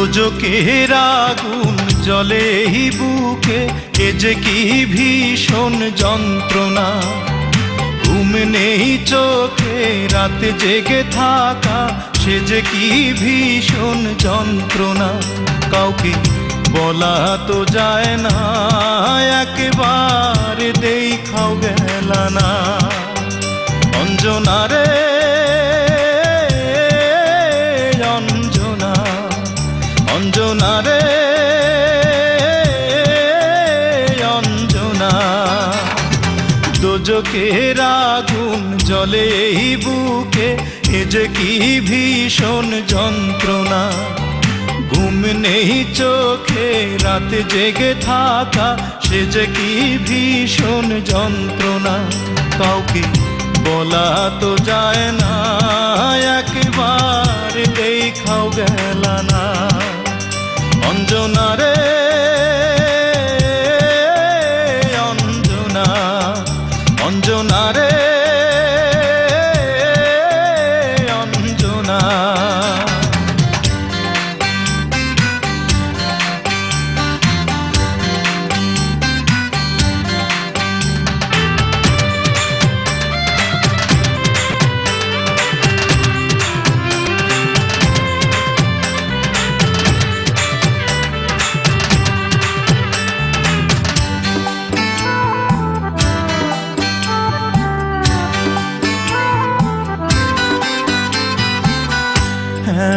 দোজকের আগুন জলে বুকে, এ যে কি ভীষণ যন্ত্রণা। ঘুম নেই চোখে, রাতে জেগে থাকা, সে যে কি ভীষণ যন্ত্রণা। কাউকে বলা তো যায় না, একেবারে দেখাও গেল না। দোজকের আগুন জলে এই বুকে এ যে কি ভীষণ যন্ত্রণা ঘুম নেই চোখে রাতে জেগে থাকা সে যে কি ভীষণ যন্ত্রণা কাউকে বলা তো যায় না একবার অঞ্জনা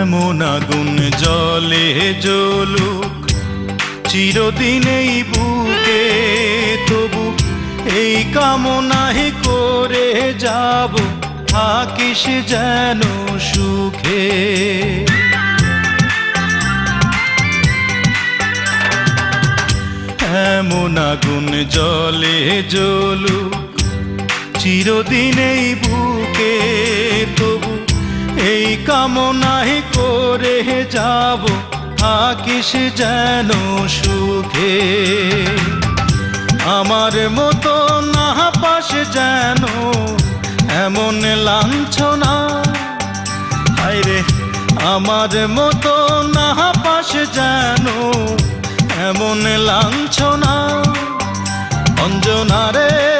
এমন আগুন জলে জ্বলুক, চিরদিন এই বুকে তবু এই কামনাই করে যাব, থাকিস যেন সুখে। এমন আগুন জলে জ্বলুক, চিরদিন এই বুকে তবু এই কামনাই করে যাব, থাকিস যেন সুখে। আমার মতো না পাশ যেন এমন লাঞ্ছনা। হায়রে আমার মতো না পাশ যেন এমন লাঞ্ছনা। অঞ্জনা রে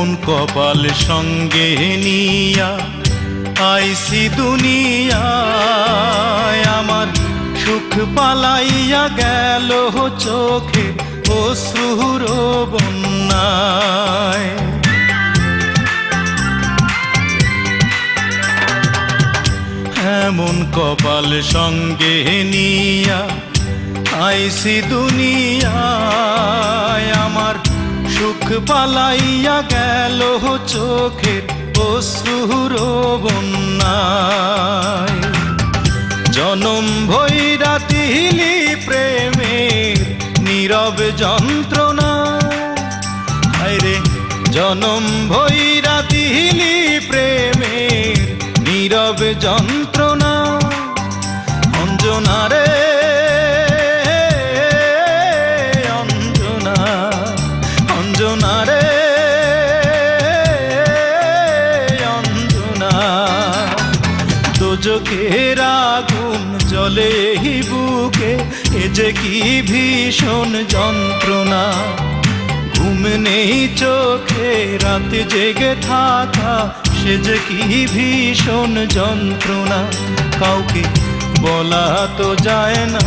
এমন কপাল সঙ্গে নিয়া, আইসি দুনিয়ায় আমার সুখ পালাইয়া গেল চোখে অশ্রুর বন্যায়। এমন কপাল সঙ্গে নিয়া, আইসি দুনিয়ায় আমার সুখ পালাইয়া গেল চোখের অশ্রুর বন্যায় জনম ভৈরা তিলি প্রেমের নীরব যন্ত্রণা। রে জনম ভৈরা তিলি প্রেমের নীরব যন্ত্রণা। অঞ্জনা দোজকের আগুন জলে বুকে, এ যে কি ভীষণ যন্ত্রণা। ঘুম নেই চোখে, রাত জেগে থাকা, সে যে কি ভীষণ যন্ত্রণা। কাউকে বলা তো যায় না।